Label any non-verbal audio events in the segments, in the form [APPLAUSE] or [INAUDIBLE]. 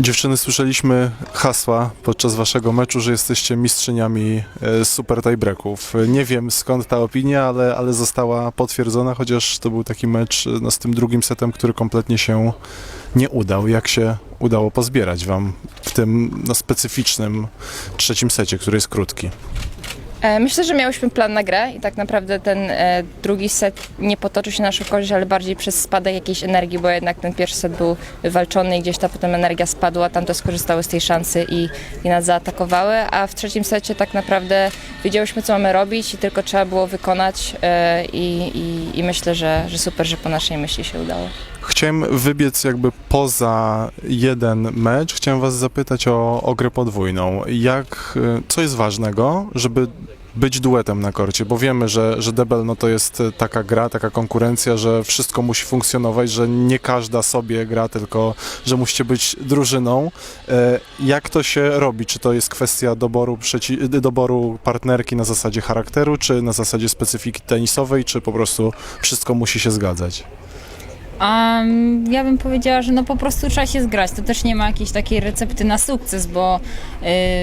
Dziewczyny, słyszeliśmy hasła podczas waszego meczu, że jesteście mistrzyniami e, super tiebreaków. Nie wiem skąd ta opinia, ale, ale została potwierdzona, chociaż to był taki mecz e, no, z tym drugim setem, który kompletnie się nie udał. Jak się udało pozbierać wam w tym no, specyficznym trzecim secie, który jest krótki? E, Myślę, że miałyśmy plan na grę i tak naprawdę ten e, drugi set nie potoczył się na naszą korzyść, ale bardziej przez spadek jakiejś energii, bo jednak ten pierwszy set był walczony i gdzieś ta potem energia spadła, tamte skorzystały z tej szansy i, i nas zaatakowały, a w trzecim secie tak naprawdę wiedziałyśmy, co mamy robić i tylko trzeba było wykonać e, i, i, i myślę, że, że super, że po naszej myśli się udało. Chciałem wybiec jakby poza jeden mecz. Chciałem was zapytać o, o grę podwójną. Jak, y, co jest ważnego, żeby być duetem na korcie? Bo wiemy, że, że debel no to jest y, taka gra, taka konkurencja, że wszystko musi funkcjonować, że nie każda sobie gra, tylko że musicie być drużyną. E, Jak to się robi? Czy to jest kwestia doboru, y, doboru partnerki na zasadzie charakteru, czy na zasadzie specyfiki tenisowej, czy po prostu wszystko musi się zgadzać? A mm, ja bym powiedziała, że no po prostu trzeba się zgrać. To też nie ma jakiejś takiej recepty na sukces, bo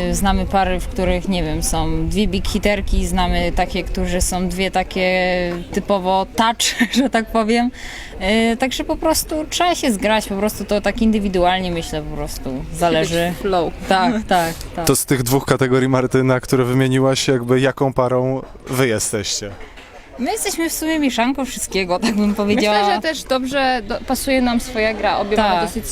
y, znamy pary, w których, nie wiem, są dwie big hiterki, znamy takie, którzy są dwie takie typowo touch, [LAUGHS] że tak powiem. Y, także po prostu trzeba się zgrać, po prostu to tak indywidualnie myślę, po prostu zależy. Flow. Tak, tak, tak. To z tych dwóch kategorii Martyna, które wymieniłaś, jakby jaką parą wy jesteście? My jesteśmy w sumie mieszanką wszystkiego, tak bym powiedziała. Myślę, że też dobrze do, pasuje nam swoja gra. Obie Tak. mamy dosyć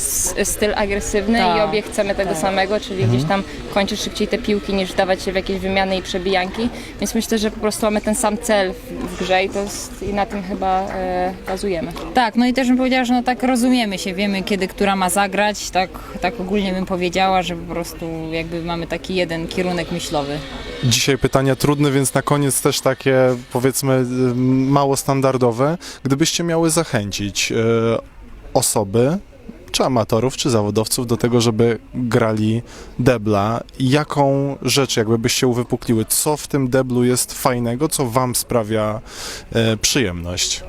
styl agresywny Tak, i obie chcemy tego tak. samego, czyli gdzieś tam kończyć szybciej te piłki niż dawać się w jakieś wymiany i przebijanki. Więc myślę, że po prostu mamy ten sam cel w, w grze i, to jest, i na tym chyba e, bazujemy. Tak, no i też bym powiedziała, że no tak rozumiemy się, wiemy kiedy która ma zagrać, tak, tak ogólnie bym powiedziała, że po prostu jakby mamy taki jeden kierunek myślowy. Dzisiaj pytania trudne, więc na koniec też takie powiedzmy y, mało standardowe. Gdybyście miały zachęcić y, osoby, czy amatorów, czy zawodowców do tego, żeby grali debla, jaką rzecz jakby byście uwypukliły? Co w tym deblu jest fajnego, co wam sprawia y, przyjemność?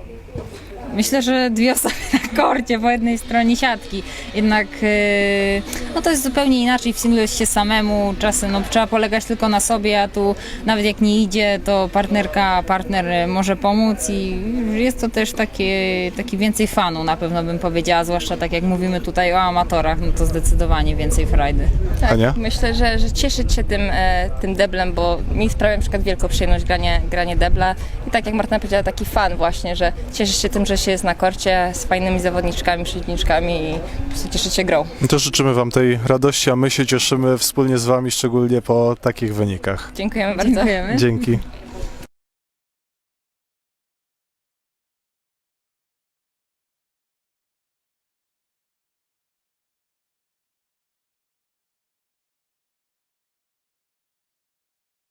Myślę, że dwie osoby na korcie po jednej stronie siatki. Jednak yy, no to jest zupełnie inaczej w singlu jest się samemu. Czasem no, trzeba polegać tylko na sobie, a tu nawet jak nie idzie, to partnerka, partner może pomóc i jest to też takie, taki więcej fanu na pewno bym powiedziała, zwłaszcza tak jak mówimy tutaj o amatorach, no to zdecydowanie więcej frajdy. Tak, Ania? myślę, że, że cieszyć się tym, e, tym deblem, bo mi sprawia na przykład wielką przyjemność granie, granie debla tak jak Martyna powiedziała, taki fan właśnie, że cieszysz się tym, że się jest na korcie z fajnymi zawodniczkami, przeciwniczkami i po prostu cieszyć się grą. No To życzymy wam tej radości, a my się cieszymy wspólnie z wami, szczególnie po takich wynikach. Dziękujemy bardzo. Dziękujemy. Dzięki.